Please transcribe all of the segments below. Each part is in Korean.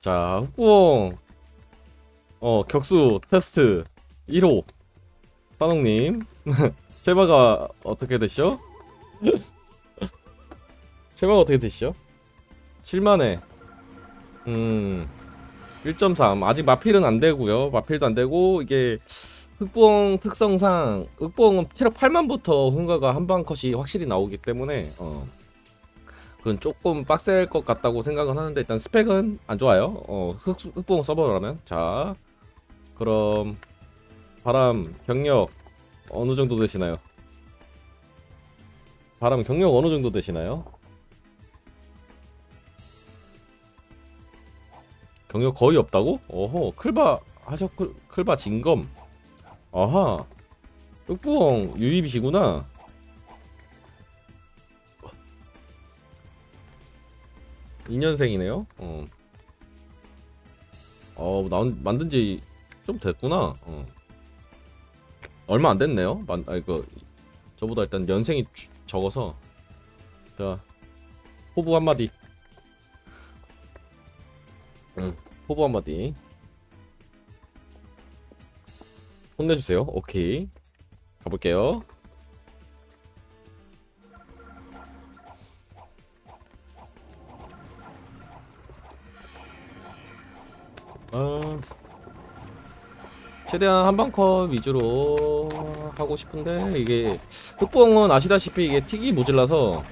자, 흑부엉. 어, 격수 테스트 1호. 산옥님. 제마가 어떻게 되시죠? 제마가 어떻게 되시죠? 7만에. 음. 1.3. 아직 마필은 안 되고요. 마필도 안 되고 이게 흑부엉 특성상 흑부엉은 체력 8만부터 흥가가 한방 컷이 확실히 나오기 때문에 어. 그건 조금 빡셀 것 같다고 생각은 하는데 일단 스펙은 안 좋아요. 어, 흑, 흑봉 서버라면 자 그럼 바람 경력 어느 정도 되시나요? 바람 경력 어느 정도 되시나요? 경력 거의 없다고? 어허 클바 하셨 클, 클바 진검 아하 흑부엉 유입이시구나 2년생이네요. 어. 어, 나 만든 지 좀 됐구나. 어. 얼마 안 됐네요. 만, 아, 이거 저보다 일단 연생이 적어서 자 호부 한 마디. 응, 호부 한 마디. 혼내주세요. 오케이. 가볼게요. 어, 최대한 한방컷 위주로 하고 싶은데 이게 흑봉은 아시다시피 이게 틱이 모질라서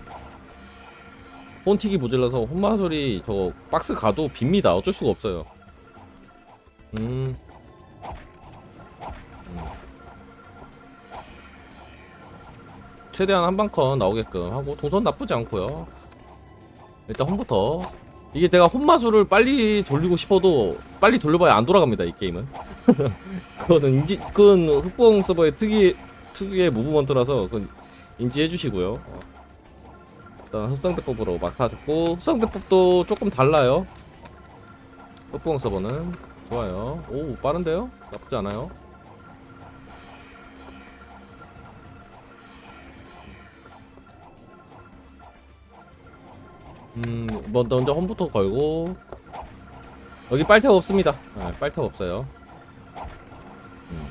폰틱이 모질라서 혼마소리 저 박스 가도 빕니다 어쩔 수가 없어요 음. 음. 최대한 한방컷 나오게끔 하고 동선 나쁘지 않고요 일단 홈부터 이게 내가 홈마술을 빨리 돌리고 싶어도 빨리 돌려봐야 안 돌아갑니다 이 게임은. 그거는 인지 그건 흑봉 서버의 특이 특유의 무브먼트라서 그건 인지해 주시고요. 어. 일단 흡상대법으로 맡아줬고 흡상대법도 조금 달라요. 흑봉 서버는. 좋아요. 오 빠른데요? 나쁘지 않아요 음, 먼저, 먼저 홈부터 걸고 여기 빨대가 없습니다. 아, 빨대가 없어요. 음.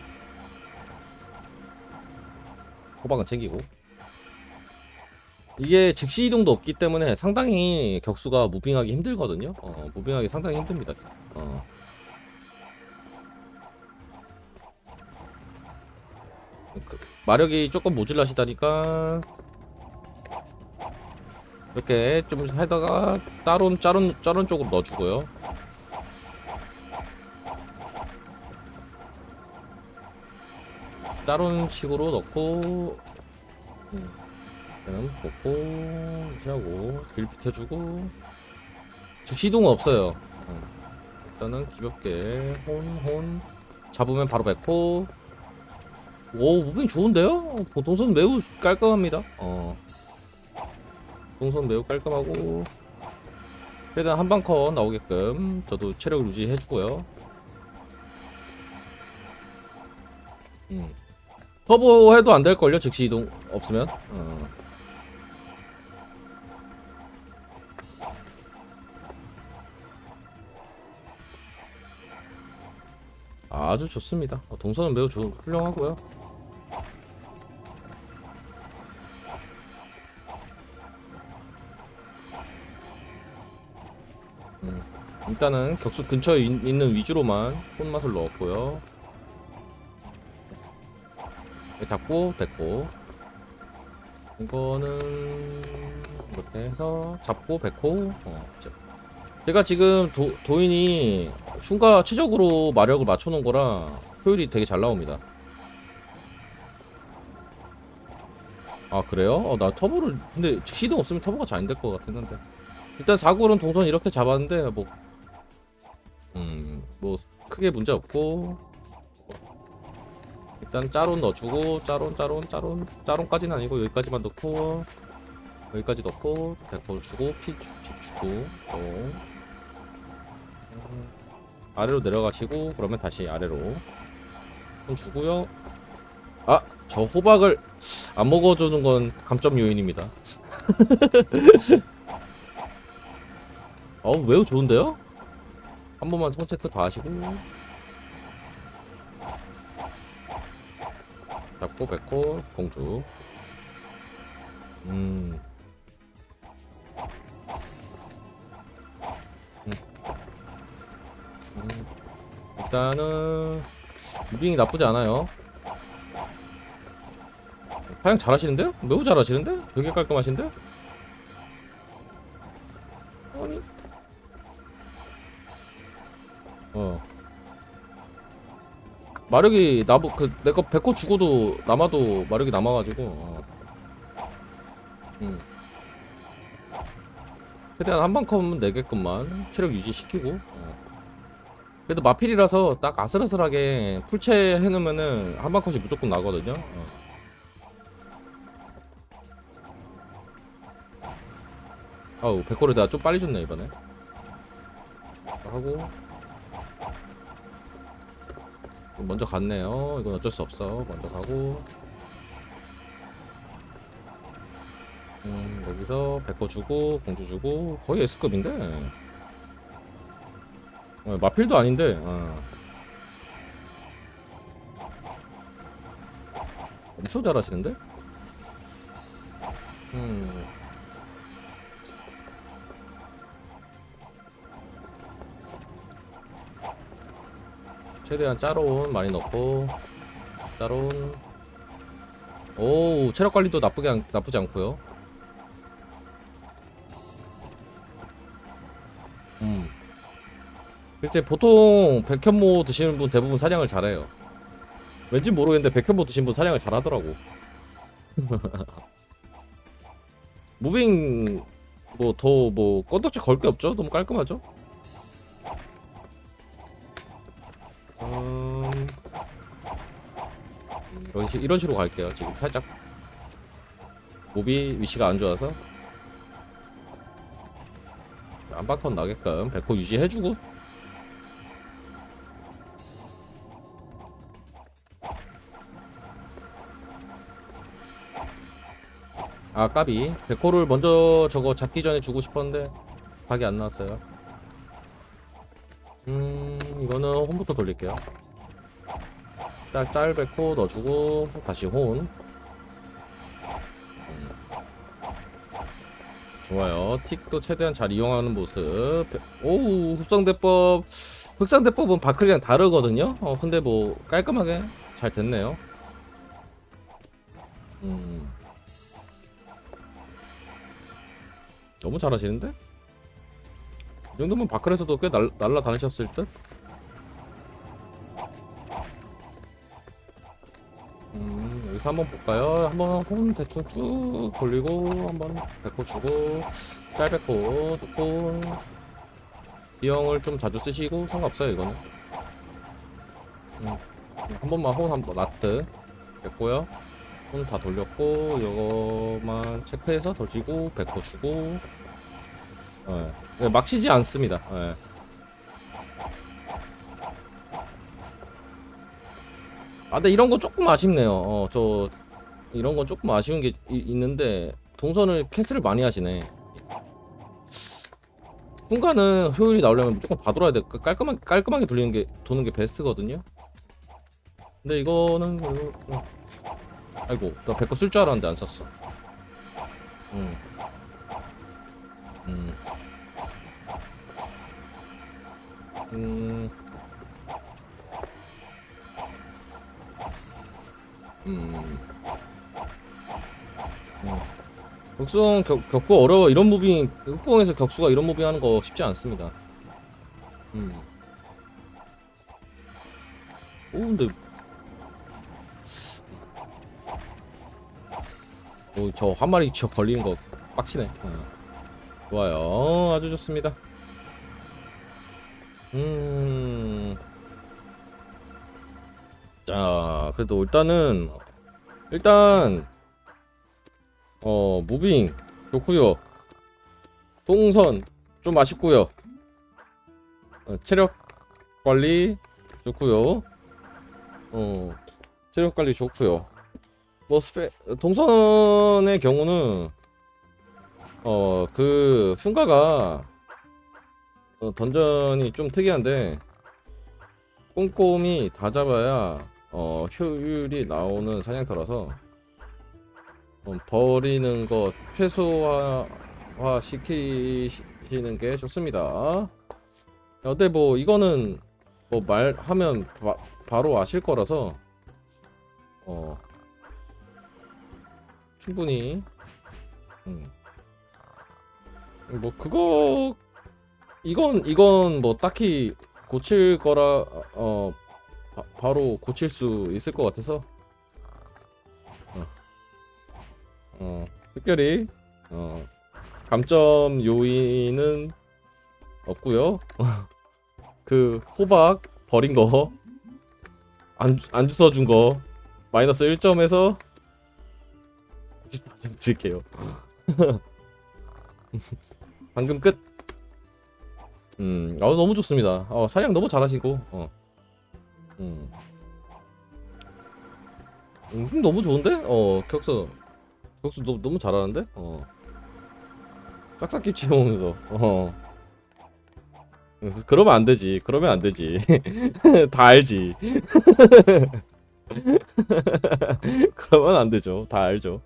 호박은 챙기고 이게 즉시 이동도 없기 때문에 상당히 격수가 무빙하기 힘들거든요. 어, 무빙하기 상당히 힘듭니다. 어. 그, 마력이 조금 모질라시다니까 이렇게 좀 하다가 따론 짜론 짜론 쪽으로 넣어주고요. 짜론 식으로 넣고 그냥 넣고 무시하고 길 비켜주고 즉시 이동은 없어요. 어. 일단은 가볍게 혼혼 잡으면 바로 백포. 오 무빙 좋은데요? 보통선 매우 깔끔합니다. 어. 동선 매우 깔끔하고 최대한 한방 컷 나오게끔 저도 체력 유지해주고요. 음. 터보 해도 안 될걸요? 즉시 이동 없으면? 어. 아주 좋습니다. 어, 동선은 매우 좋, 훌륭하고요 음, 일단은 격수 근처에 있, 는 위주로만 손맛을 넣었고요. 네, 잡고 됐고 이거는 이렇게 해서 잡고 백호 어, 제- 제가 지금 도, 도인이 흉가 최적으로 마력을 맞춰놓은 거라 효율이 되게 잘 나옵니다. 아 그래요? 어, 나 터보를 근데 시동 없으면 터보가 잘 안 될 것 같긴 한데 일단 사구는 동선 이렇게 잡았는데 뭐 음, 뭐 크게 문제 없고 일단 짜론 넣어주고 짜론 짜론 짜론 짜론까지는 아니고 여기까지만 넣고 여기까지 넣고 백퍼 주고 피, 주- 피 주고 또 음, 아래로 내려가시고 그러면 다시 아래로. 좀 주고요. 아 저 호박을 안 먹어주는 건 감점 요인입니다 어우 매우 좋은데요? 한 번만 손 체크 더 하시고 잡고 뱉고 공주 음. 음. 음. 일단은 무빙이 나쁘지 않아요 사양 잘하시는데요? 매우 잘하시는데? 되게 깔끔하신데? 마력이 나무 그 내거 백호 죽어도 남아도 마력이 남아가지고 어. 음. 최대한 한 방 컴은 내게끔만 체력 유지시키고 어. 그래도 마필이라서 딱 아슬아슬하게 풀체 해놓으면은 한방 컷이 무조건 나거든요 어. 아우 백호를 내가 좀 빨리 줬네 이번에 하고 먼저 갔네요. 이건 어쩔 수 없어. 먼저 가고. 음 여기서 백호 주고 공주 주고. 거의 S급인데. 어, 마필도 아닌데 어. 엄청 잘하시는데? 음 최대한 짜로운 많이 넣고 짜로운 오 체력 관리도 나쁘게 안- 나쁘지 않고요. 음. 글쎄 보통 백현모 드시는 분 대부분 사냥을 잘해요. 왠지 모르겠는데 백현모 드신 분 사냥을 잘하더라고. 무빙 뭐 더뭐 건덕지 걸 게 없죠. 너무 깔끔하죠. 이런, 식, 이런 식으로 갈게요. 지금 살짝. 몹이 위치가 안 좋아서. 안바컨 나게끔 100% 유지해주고. 아 까비. 100호를 먼저 저거 잡기 전에 주고 싶었는데 각이 안 나왔어요. 음 이거는 홈부터 돌릴게요 짤, 짤 뱉고 넣어주고 다시 혼 음. 좋아요. 틱도 최대한 잘 이용하는 모습. 오우 흡성대법. 흑상대법은 바클이랑 다르거든요. 어 근데 뭐 깔끔하게 잘 됐네요. 음. 너무 잘하시는데? 이 정도면 바클에서도 꽤 날, 날라다니셨을 듯? 여기서 한번 볼까요? 한번 홈 대충 쭉 돌리고 한번 백호 주고 짤 백호 넣고 비형을 좀 자주 쓰시고 상관없어요 이거는 음, 한 번만 홈 한번 라트 됐고요 홈 다 돌렸고 이거만 체크해서 더 지고 백호 주고 예. 네, 막 치지 않습니다 예. 아 근데 이런 거 조금 아쉽네요 어 저 이런 건 조금 아쉬운 게 이- 있는데 동선을 캔슬을 많이 하시네 순간은 효율이 나오려면 무조건 다 돌아야 돼 그 깔끔하게 깔끔하게 돌리는 게 도는 게 베스트거든요 근데 이거는 그- 어. 아이고 나 100거 쓸줄 알았는데 안 썼어 음. 음. 음. 음. 음. 격수형 격, 격구 어려워 이런 무빙 흑공에서 격수가 이런 무빙 하는 거 쉽지 않습니다. 음. 오 근데 오저 한 마리 저 걸리는 거 빡치네. 어. 좋아요 아주 좋습니다. 음. 자, 그래도 일단은 일단 어 무빙 좋고요. 동선 좀 아쉽고요. 어, 체력 관리 좋고요. 어 체력 관리 좋고요. 뭐 스페 동선의 경우는 어 그 흉가가 어, 던전이 좀 특이한데 꼼꼼히 다 잡아야 어, 효율이 나오는 사냥터라서 어, 버리는 것 최소화 시키시는 게 좋습니다. 근데 뭐 이거는 뭐 말하면 바, 바로 아실 거라서 어 충분히 음. 뭐 그거 이건 이건 뭐 딱히 고칠 거라 어 바, 바로 고칠 수 있을 것 같아서. 어, 어 특별히 어 감점 요인은 없고요. 그 호박 버린 거 안, 안 주워 준 거 마이너스 1점에서 94점 드릴게요. 방금 끝? 음, 어, 너무 좋습니다. 어, 사냥 너무 잘하시고, 어. 음. 음, 너무 좋은데? 어, 격수. 격수 너, 너무 잘하는데? 어. 싹싹 김치 먹으면서, 어. 음, 그러면 안 되지. 그러면 안 되지. 다 알지. 그러면 안 되죠. 다 알죠.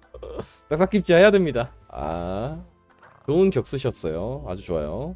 싹싹 김치 해야 됩니다. 아. 좋은 격수셨어요. 아주 좋아요.